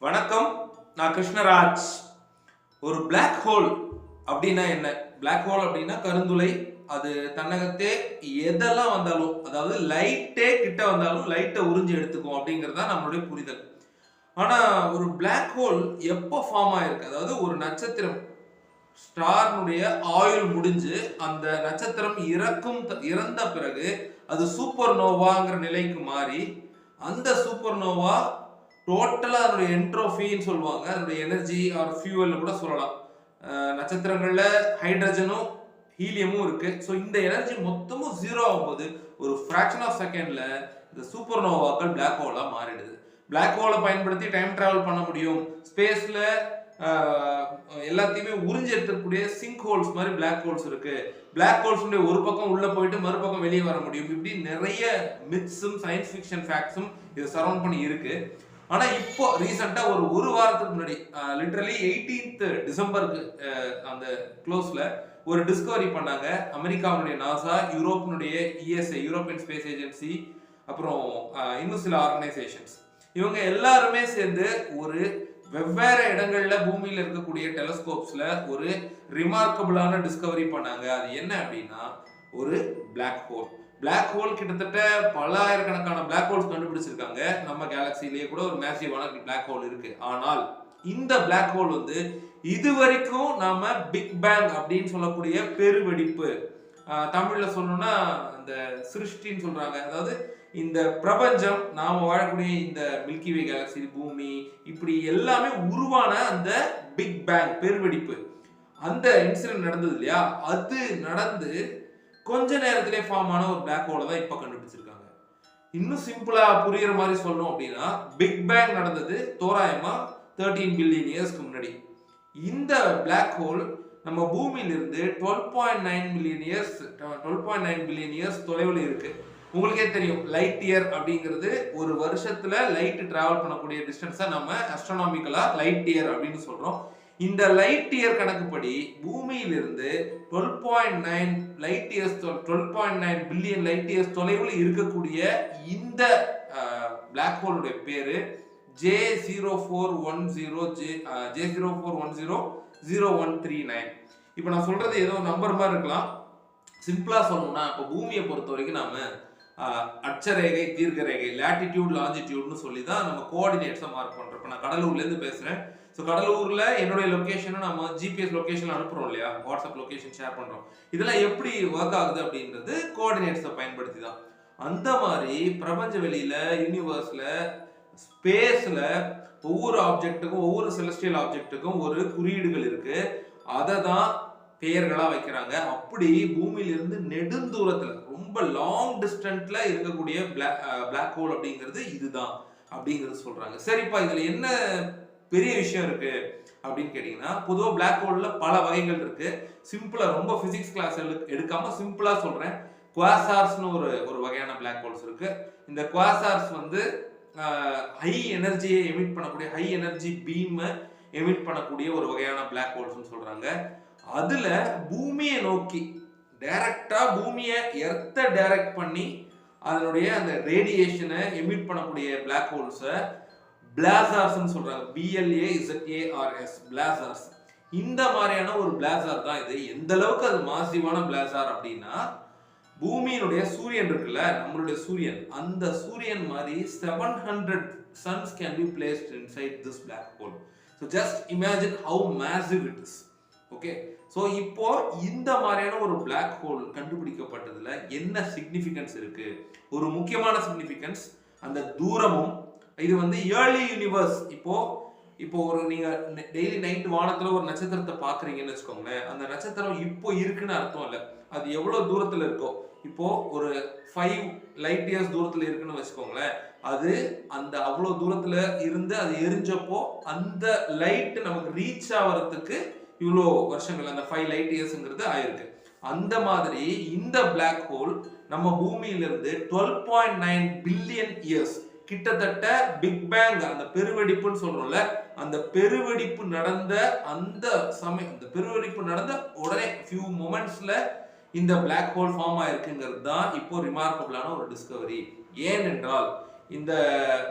வணக்கம் நான் கிருஷ்ணராஜ். ஒரு பிளாக் ஹோல் அப்படின்னா என்ன? பிளாக் ஹோல் அப்படின்னா கருந்துளை அது தன்னகத்தே எதெல்லாம் வந்தாலும் அதாவது லைட்டே கிட்ட வந்தாலும் லைட்டை உறிஞ்சி எடுத்துக்கும் அப்படிங்கிறது தான் நம்மளுடைய புரிதல். ஆனா ஒரு பிளாக் ஹோல் எப்போ ஃபார்ம் ஆயிருக்கு? அதாவது ஒரு நட்சத்திரம் ஸ்டார்னுடைய ஆயுள் முடிஞ்சு அந்த நட்சத்திரம் இறக்கும் த- இறந்த பிறகு அது சூப்பர் நோவாங்கிற நிலைக்கு மாறி அந்த சூப்பர் நோவா டோட்டலாக அதனுடைய என்ட்ரோஃபின்னு சொல்லுவாங்க. அதனுடைய எனர்ஜி ஆர் ஃபியூவல்னு கூட சொல்லலாம். நட்சத்திரங்களில் ஹைட்ரஜனும் ஹீலியமும் இருக்கு. ஸோ இந்த எனர்ஜி மொத்தமும் ஜீரோ ஆகும்போது ஒரு ஃப்ராக்ஷன் ஆஃப் செகண்ட்ல இந்த சூப்பர் நோவாக்கள் பிளாக் ஹோலா மாறிடுது. பிளாக் ஹோலை பயன்படுத்தி டைம் டிராவல் பண்ண முடியும். ஸ்பேஸ்ல எல்லாத்தையுமே உறிஞ்சி எடுத்துக்கூடிய சிங்க் ஹோல்ஸ் மாதிரி பிளாக் ஹோல்ஸ் இருக்கு. பிளாக் ஹோல்ஸுடைய ஒரு பக்கம் உள்ள போயிட்டு மறுபக்கம் வெளியே வர முடியும். இப்படி நிறைய மித்ஸும் சயின்ஸ் ஃபிக்ஷன் ஃபேக்ட்ஸும் இதை சரௌண்ட் பண்ணி இருக்கு. ஆனால் இப்போ ரீசெண்டாக ஒரு ஒரு வாரத்துக்கு முன்னாடி லிட்டரலி எயிட்டீன்த் டிசம்பருக்கு அந்த க்ளோஸில் ஒரு டிஸ்கவரி பண்ணாங்க. அமெரிக்காவுடைய நாசா யூரோப்பினுடைய இஎஸ்ஐ யூரோப்பியன் ஸ்பேஸ் ஏஜென்சி அப்புறம் இன்னும் சில ஆர்கனைசேஷன்ஸ் இவங்க எல்லாருமே சேர்ந்து ஒரு வெவ்வேறு இடங்கள்ல பூமியில் இருக்கக்கூடிய டெலஸ்கோப்ஸ்ல ஒரு ரிமார்க்கபிளான டிஸ்கவரி பண்ணாங்க. அது என்ன அப்படின்னா ஒரு பிளாக் ஹோல் பிளாக் ஹோல் கிட்டத்தட்ட பல ஆயிரக்கணக்கான ஹோல்ஸ் கண்டுபிடிச்சிருக்காங்க. நம்ம கேலக்சிலேயே கூட ஒரு மேசிவான பிளாக் ஹோல் இருக்கு. ஆனால் இந்த பிளாக் ஹோல் வந்து இது வரைக்கும் நாம பிக் பேங் அப்படின்னு சொல்லக்கூடிய பெருவெடிப்பு தமிழ்ல சொல்லணும்னா இந்த சிருஷ்டின்னு சொல்றாங்க. அதாவது இந்த பிரபஞ்சம் நாம வாழக்கூடிய இந்த மில்கி வே கேலக்சி பூமி இப்படி எல்லாமே உருவான அந்த பிக் பேங் பெருவெடிப்பு. அந்த இன்சிடென்ட் நடந்தது இல்லையா? அது நடந்து கொஞ்ச நேரத்திலே ஃபார்ம் ஆன ஒரு பிளாக் ஹோலை தான் இப்போ கண்டுபிடிச்சிருக்காங்க. இன்னும் சிம்பிளா புரியுற மாதிரி சொல்லணும் அப்படின்னா பிக் பேங் நடந்தது தோராயமா தேர்ட்டீன் பில்லியன் இயர்ஸ்க்கு முன்னாடி. இந்த பிளாக் ஹோல் நம்ம பூமியிலிருந்து twelve point nine million years twelve point nine billion years தொலைவில் இருக்கு. உங்களுக்கே தெரியும் லைட் இயர் அப்படிங்கிறது ஒரு வருஷத்துல லைட் டிராவல் பண்ணக்கூடிய டிஸ்டன்ஸை நம்ம அஸ்ட்ரானாமிக்கலா லைட் இயர் அப்படின்னு சொல்றோம். இந்த லைட் இயர் கணக்குப்படி பூமியிலிருந்து twelve point nine light years twelve point nine billion light years தொலைவில் இருக்கக்கூடிய இந்த பிளாக் ஹோலுடைய பேரு J zero four one zero J J zero four one zero zero one three nine இப்போ நான் சொல்றது ஏதோ நம்பர் மாதிரி இருக்கலாம். சிம்பிளாக சொல்லணும்னா இப்போ பூமியை பொறுத்த வரைக்கும் நாம அட்சரேகை தீர்க்கரேகை லேட்டிடியூட் லாஞ்சிடியூட்னு சொல்லி தான் நம்ம கோஆர்டினேட்ஸை மார்க் பண்ணுறோம் இப்போ நான் கடலூர்லேருந்து பேசுகிறேன் ஸோ கடலூரில் என்னுடைய லொக்கேஷனை நம்ம ஜிபிஎஸ் லொக்கேஷன் அனுப்புகிறோம் இல்லையா? வாட்ஸ்அப் லொக்கேஷன் ஷேர் பண்ணுறோம் இதெல்லாம் எப்படி ஒர்க் ஆகுது அப்படின்றது கோஆர்டினேட்ஸை பயன்படுத்தி தான் அந்த மாதிரி பிரபஞ்ச வெளியில் யூனிவர்ஸில் ஸ்பேஸில் ஒவ்வொரு ஆப்ஜெக்ட்டுக்கும் ஒவ்வொரு செலஸ்டியல் ஆப்ஜெக்ட்டுக்கும் ஒரு குறியீடுகள் இருக்குது அதை தான் பெயர்களாக வைக்கிறாங்க. அப்படி பூமியிலிருந்து நெடுந்தூரத்தில் ரொம்ப லாங் டிஸ்டன்ட்ல இருக்கக்கூடிய பிளாக் ஹோல் அப்படிங்கிறது இதுதான் அப்படிங்கிறது சொல்றாங்க. சரிப்பா இதில் என்ன பெரிய விஷயம் இருக்கு அப்படின்னு கேட்டீங்கன்னா பொதுவாக பிளாக் ஹோல்ல பல வகைகள் இருக்கு. சிம்பிளா ரொம்ப பிசிக்ஸ் கிளாஸ் எடுக்காம சிம்பிளா சொல்றேன். குவாசார்ஸ்னு ஒரு ஒரு வகையான பிளாக் ஹோல்ஸ் இருக்கு. இந்த குவாசார்ஸ் வந்து ஹை எனர்ஜியை எமிட் பண்ணக்கூடிய ஹை எனர்ஜி பீமை எமிட் பண்ணக்கூடிய ஒரு வகையான பிளாக் ஹோல்ஸ்னு சொல்றாங்க. அதுல பூமியை நோக்கி டைரக்டா பூமியை எர்த்த டைரக்ட் பண்ணி அதனுடைய அந்த ரேடியேஷனை எமிட் பண்ணக்கூடிய பிளாக் ஹோல்ஸை பிளாசார்ஸ்னு சொல்றாங்க. பிஎல்ஏ இசட்ஏஆர்எஸ் பிளாசார்ஸ் இந்த மாதிரியான ஒரு பிளாசார் தான் இது. எந்த அளவுக்கு அது மாசிவான பிளாசார் அப்படின்னா பூமியினுடைய சூரியன் இருக்குல்ல நம்மளுடைய சூரியன். அந்த சூரியன் மாதிரி seven hundred suns can be placed inside this black hole so just imagine how massive it is okay so இப்போ இந்த மாதிரியான ஒரு பிளாக் ஹோல் கண்டுபிடிக்கப்பட்டதுல என்ன சிக்னிஃபிகன்ஸ் இருக்கு? ஒரு முக்கியமான சிக்னிஃபிகன்ஸ் அந்த தூரமும் இது வந்து ஏர்லி யூனிவர்ஸ் இப்போ இப்போ ஒரு நீங்க டெய்லி நைட் வானத்துல ஒரு நட்சத்திரத்தை பாக்குறீங்கன்னு வச்சுக்கோங்களேன். அந்த நட்சத்திரம் இப்போ இருக்குன்னு அர்த்தம் இல்லை. அது எவ்வளவு தூரத்துல இருக்கோ. இப்போ ஒரு ஃபைவ் லைட் இயர்ஸ் தூரத்துல இருக்குன்னு வச்சுக்கோங்களேன். அது அந்த அவ்வளவு தூரத்துல இருந்து அது எரிஞ்சப்போ அந்த லைட் நமக்கு ரீச் ஆகிறதுக்கு இவ்வளோ வருஷங்கள் அந்த ஃபைவ் லைட் இயர்ஸ்ங்கிறது ஆயிருக்கு. அந்த மாதிரி இந்த பிளாக் ஹோல் நம்ம பூமியிலிருந்து twelve point nine billion years கிட்டத்தட்ட பிக் பேங் அந்த பெருவெடிப்புன்னு சொல்றோம்ல அந்த பெருவெடிப்பு நடந்த அந்த சமயம் அந்த பெருவெடிப்பு நடந்த உடனே ஃபியூ மொமெண்ட்ஸ்ல இந்த பிளாக் ஹோல் ஃபார்ம் ஆயிருக்குங்கிறது தான் இப்போ ரிமார்க்கபிளான ஒரு டிஸ்கவரி ஏனென்றால் இந்த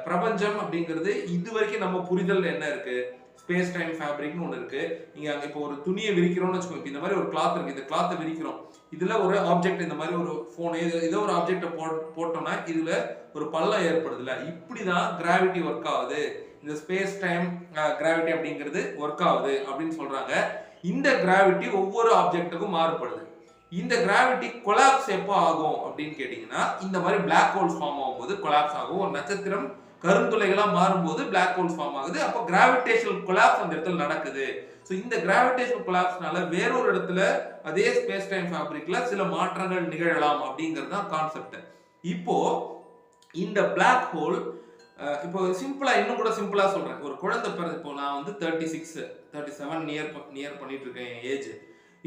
பிரபஞ்சம் அப்படிங்கிறது இது வரைக்கும் நம்ம புரிதல் என்ன இருக்கு? ஸ்பேஸ் டைம் ஃபேப்ரிக்னு ஒன்று இருக்கு. நீங்க அங்கே இப்போ ஒரு துணியை விரிக்கிறோம்னு வச்சுக்கோங்க. இந்த மாதிரி ஒரு கிளாத் இருக்கு. இந்த கிளாத்தை விரிக்கிறோம். இதுல ஒரு ஆப்ஜெக்ட் இந்த மாதிரி ஒரு ஃபோன் ஏதோ ஒரு ஆப்ஜெக்டை போட்டோம்னா இதுல ஒரு பள்ளம் ஏற்படுதுல இப்படிதான் கிராவிட்டி ஒர்க் ஆகுது. இந்த ஸ்பேஸ் டைம் கிராவிட்டி அப்படிங்கிறது ஒர்க் ஆகுது அப்படின்னு சொல்றாங்க. இந்த கிராவிட்டி ஒவ்வொரு ஆப்ஜெக்ட்டுக்கும் மாறுபடுது. இந்த கிராவிட்டி கொலாப்ஸ் எப்போ ஆகும் அப்படின்னு கேட்டிங்கன்னா இந்த மாதிரி பிளாக் ஹோல்ஸ் ஃபார்ம் ஆகும்போது கொலாப்ஸ் ஆகும். ஒரு நட்சத்திரம் கருந்துளைகளாக மாறும்போது பிளாக் ஹோல்ஸ் ஃபார்ம் ஆகுது. அப்போ கிராவிடேஷனல் கொலாப்ஸ் அந்த இடத்துல நடக்குது. ஸோ இந்த கிராவிடேஷனல் கொலாப்ஸ்னால வேறொரு இடத்துல அதே ஸ்பேஸ் டைம் ஃபேப்ரிக்ல சில மாற்றங்கள் நிகழலாம் அப்படிங்கிறது தான் கான்செப்ட் இப்போ இந்த பிளாக் ஹோல் இப்போ சிம்பிளா இன்னும் கூட சிம்பிளா சொல்றேன். ஒரு குழந்தை பிறகு இப்போ நான் வந்து thirty six thirty seven near near பண்ணிட்டு இருக்கேன் என் ஏஜ்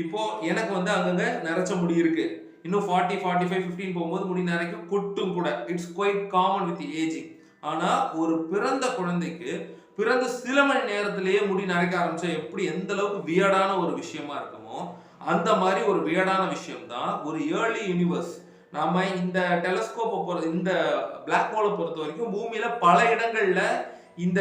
இப்போ எனக்கு வந்து அங்கங்க நிறைச்ச முடி இருக்கு. இன்னும் ஃபார்ட்டி ஃபார்ட்டி ஃபைவ் ஃபிஃப்டின் போகும்போது முடி நிறைக்கும் கொட்டும் கூட. It's quite common with ageing ஆனா ஒரு பிறந்த குழந்தைக்கு பிறந்த சில மணி நேரத்திலேயே முடி நரைக்க ஆரம்பிச்சா எப்படி எந்த அளவுக்கு வியர்டான ஒரு விஷயமா இருக்குமோ அந்த மாதிரி ஒரு வியர்டான விஷயம் தான் ஒரு ஏர்லி யூனிவர்ஸ் நாம இந்த டெலஸ்கோப்பை பொறுத்த இந்த பிளாக் ஹோலை பொறுத்த வரைக்கும் பூமியில பல இடங்கள்ல இந்த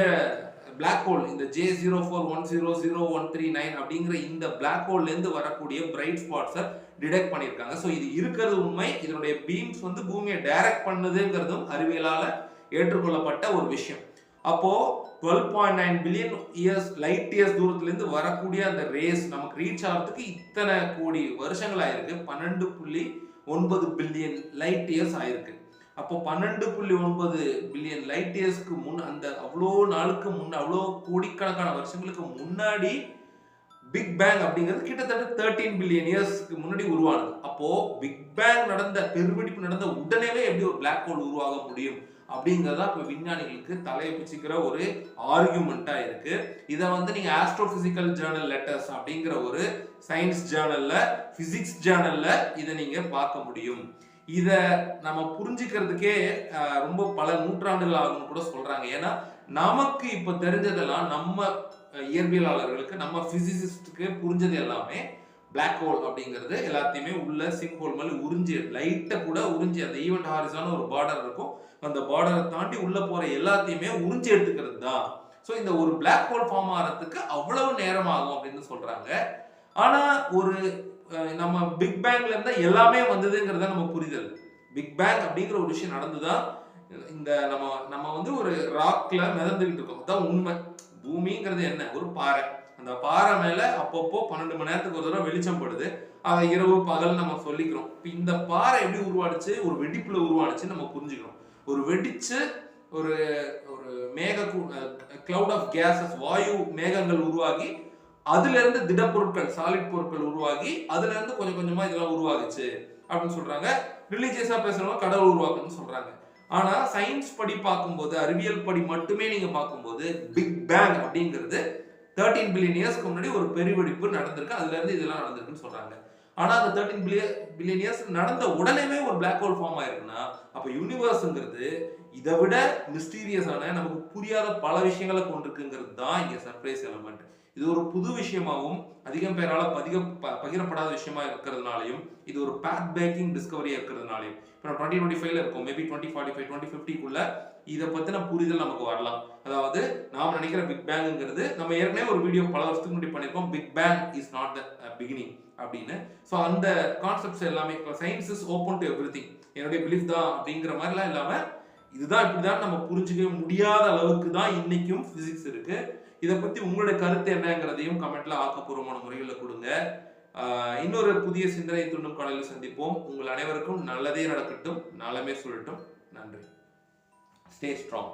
பிளாக் ஹோல் இந்த J zero four one zero zero one three nine அப்படிங்கிற இந்த பிளாக் ஹோல்லேருந்து வரக்கூடிய பிரைட் ஸ்பாட்ஸை டிடெக்ட் பண்ணியிருக்காங்க. ஸோ இது இருக்கிறது உண்மை. இதனுடைய பீம்ஸ் வந்து பூமியை டைரக்ட் பண்ணுதுங்கிறதும் அறிவியலால் ஏற்றுக்கொள்ளப்பட்ட ஒரு விஷயம். அப்போ twelve point nine billion years light years தூரத்துலேருந்து வரக்கூடிய அந்த ரேஸ் நமக்கு ரீச் ஆகிறதுக்கு இத்தனை கோடி வருஷங்கள் ஆயிருக்கு பன்னெண்டு புள்ளி ஒன்பது பில்லியன் லைட் இயர்ஸ் ஆயிருக்கு. அப்போ பன்னெண்டு புள்ளி ஒன்பது பில்லியன் லைட் இயர்ஸ்க்கு முன் அந்த அவ்வளோ நாளுக்கு முன் அவ்வளோ கோடிக்கணக்கான வருஷங்களுக்கு முன்னாடி பிக் பேங் அப்படிங்கிறது கிட்டத்தட்ட தேர்ட்டீன் பில்லியன் இயர்ஸ்க்கு முன்னாடி உருவானது. அப்போ பிக் பேங் நடந்த பெருவெடிப்பு நடந்த உடனேவே எப்படி ஒரு பிளாக் ஹோல் உருவாக முடியும்? அப்படிங்கறதா இப்போ விஞ்ஞானிகளுக்கு தலையை பிச்சுக்கிற ஒரு ஆர்கியூமெண்ட்டாக இருக்கு. இதை வந்து நீங்கள் ஆஸ்ட்ரோபிசிக்கல் ஜேர்னல் லெட்டர்ஸ் அப்படிங்கிற ஒரு சயின்ஸ் ஜேர்னலில் ஃபிசிக்ஸ் ஜேர்னலில் இதை நீங்கள் பார்க்க முடியும். இதை நம்ம புரிஞ்சுக்கிறதுக்கே ரொம்ப பல நூற்றாண்டுகள் ஆகும்னு கூட சொல்கிறாங்க ஏன்னா நமக்கு இப்போ தெரிஞ்சதெல்லாம் நம்ம இயற்பியலாளர்களுக்கு நம்ம பிசிசிஸ்டுக்கு புரிஞ்சது எல்லாமே பிளாக் ஹோல் அப்படிங்கிறது எல்லாத்தையுமே உள்ள சிங்க் ஹோல் மாதிரி உறிஞ்சி லைட்டை கூட உறிஞ்சி அந்த ஈவெண்ட் ஹாரிசான ஒரு பார்டர் இருக்கும். அந்த பார்டரை தாண்டி உள்ள போற எல்லாத்தையுமே உறிஞ்சி எடுத்துக்கிறது தான். ஸோ இந்த ஒரு பிளாக் ஹோல் ஃபார்ம் ஆகிறதுக்கு அவ்வளவு நேரம் ஆகும் அப்படின்னு சொல்றாங்க. ஆனா ஒரு நம்ம பிக் பேங்க்ல இருந்தா எல்லாமே வந்ததுங்கிறத நம்ம புரிதல். பிக் பேங் அப்படிங்கிற ஒரு விஷயம் நடந்துதான் இந்த நம்ம நம்ம வந்து ஒரு ராக்ல மிதந்துகிட்டு இருக்கோம். அதான் உண்மை. பூமிங்கிறது என்ன? ஒரு பாறை. அந்த பாறை மேல அப்பப்போ பன்னெண்டு மணி நேரத்துக்கு ஒரு தடவை வெளிச்சம் படுது. அதை இரவு பகல் நம்ம சொல்லிக்கிறோம். இப்போ இந்த பாறை எப்படி உருவானுச்சு? ஒரு வெடிப்புல உருவானுச்சு நம்ம புரிஞ்சுக்கிறோம். ஒரு வெடிச்சு ஒரு ஒரு மேக கிளவுட் ஆஃப் கேசஸ் வாயு மேகங்கள் உருவாகி அதுல இருந்து திடப்பொருட்கள் சாலிட் பொருட்கள் உருவாகி அதுல இருந்து கொஞ்சம் கொஞ்சமா இதெல்லாம் உருவாகுச்சு அப்படின்னு சொல்றாங்க. ரிலீஜியஸா பேசுறவங்க கடவுள் உருவாக்குன்னு சொல்றாங்க. ஆனா சயின்ஸ் படி பார்க்கும்போது அறிவியல் படி மட்டுமே நீங்க பார்க்கும்போது பிக் பேங் அப்படிங்கிறது தேர்ட்டீன் பில்லியன் இயர்ஸ்க்கு முன்னாடி ஒரு பெருவெடிப்பு நடந்திருக்கு. அதுல இருந்து இதெல்லாம் நடந்திருக்குன்னு சொல்றாங்க. ஆனா அந்த தேர்ட்டின் பில்லியன் பில்லியன் இயர்ஸ் நடந்த உடனேவே ஒரு பிளாக் ஹோல் ஃபார்ம் ஆயிருக்குன்னா அப்ப யூனிவர்ஸ்ங்கிறது இதை விட மிஸ்டீரியஸான நமக்கு புரியாத பல விஷயங்களை கொண்டிருக்குங்கிறது தான் இங்க சர்ப்ரைஸ் எலமெண்ட் இது ஒரு புது விஷயமாவும் அதிகம் பேரால பதிக ப- பகிரப்படாத விஷயமா இருக்கிறதுனாலையும் இது ஒரு பேக் பேக்கிங் டிஸ்கவரியா இருக்கிறதுனாலையும். இப்போ நம்ம டுவெண்ட்டி டுவெண்ட்டி ஃபைவ்ல இருக்கும். Maybe twenty forty five twenty ஃபிஃப்டிக்குள்ள இதை பத்தின புரிதல் நமக்கு வரலாம். அதாவது நாம் நினைக்கிற பிக் பேங்குங்கிறது நம்ம ஏற்கனவே ஒரு வீடியோ பல வருஷத்துக்கு முன்னாடி பண்ணியிருக்கோம். Big bang is not the beginning அப்படின்னு. ஸோ அந்த கான்செப்ட்ஸ் எல்லாமே இப்போ science is open to everything என்னுடைய பிலீஃப் தான் அப்படிங்கிற மாதிரிலாம் இல்லாம இதுதான் இப்படிதான் நம்ம புரிஞ்சுக்க முடியாத அளவுக்கு தான் இன்னைக்கும் பிசிக்ஸ் இருக்கு. இதை பத்தி உங்களுடைய கருத்து என்னங்கிறதையும் கமெண்ட்ல ஆக்கப்பூர்வமான முறைகளில் கொடுங்க. இன்னொரு புதிய சிந்தனை துண்ணும் காலையில் சந்திப்போம். உங்கள் அனைவருக்கும் நல்லதே நடக்கட்டும். நலமே சொல்லட்டும் நன்றி. Stay strong